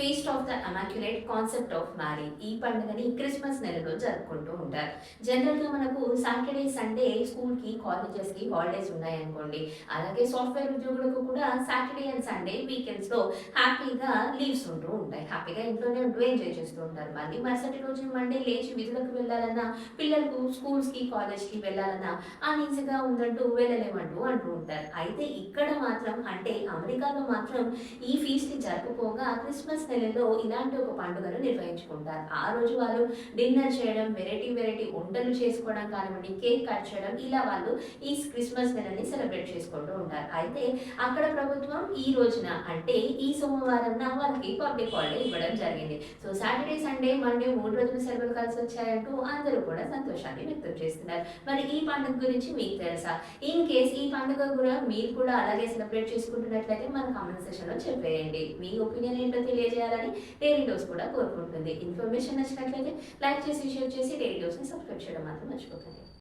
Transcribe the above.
Feast of the immaculate conception of marriage ఈ పండుగని Christmas నెలలో జరుపుకుంటూ ఉంటారు. జనరల్గా మనకు సాటర్డే సండే స్కూల్కి కాలేజెస్కి హాలిడేస్ ఉన్నాయనుకోండి. అలాగే సాఫ్ట్వేర్ ఉద్యోగులకు కూడా సాటర్డే అండ్ సండే వీకెండ్స్లో హ్యాపీగా లీవ్స్ ఉంటూ ఉంటాయి. హ్యాపీగా ఇంట్లోనే ఉంటూ ఎంజాయ్ చేస్తూ ఉంటారు. మళ్ళీ మరుసటి రోజు మండే లేచి విధులకు వెళ్ళాలన్నా పిల్లలకు స్కూల్స్కి కాలేజ్కి వెళ్ళాలన్నా అన్ఈజీగా ఉందంటూ వెళ్ళలేమంటూ అంటూ ఉంటారు. అయితే ఇక్కడ మాత్రం అంటే అమెరికాలో మాత్రం ఈ ఫీస్ట్ జరుపుకోగా క్రిస్మస్ శైలిలో ఇలాంటి ఒక పండుగను నిర్వహించుకుంటారు. ఆ రోజు వాళ్ళు డిన్నర్ చేయడం వెరైటీ వెరైటీ వంటలు చేసుకోవడం కానివ్వండి కేక్ కట్ చేయడం ఇలా వాళ్ళు ఈ క్రిస్మస్ నెలని సెలబ్రేట్ చేసుకుంటూ ఉంటారు. అయితే అక్కడ ప్రభుత్వం ఈ రోజున అంటే ఈ సోమవారం వాళ్ళకి పబ్లిక్ హాలిడే ఇవ్వడం జరిగింది. సో సాటర్డే సండే మండే మూడు రోజుల సెలవులు కలిసి వచ్చాయంటూ అందరూ కూడా సంతోషాన్ని వ్యక్తం చేస్తున్నారు. మరి ఈ పండుగ గురించి మీకు తెలుసా? ఇన్ కేస్ ఈ పండుగ కూడా మీరు కూడా అలాగే సెలబ్రేట్ చేసుకుంటున్నట్లయితే మన కామెంట్ సెషన్లో చెప్పేయండి. మీ ఒపీనియన్ ఏంటో తెలియదు తెలియజేయాలని డైలీ డోస్ కూడా కోరుకుంటుంది. ఇన్ఫర్మేషన్ నచ్చినట్లయితే లైక్ చేసి షేర్ చేసి డైలీ డోస్ని సబ్స్క్రైబ్ చేయడం మాత్రం మర్చిపోకండి.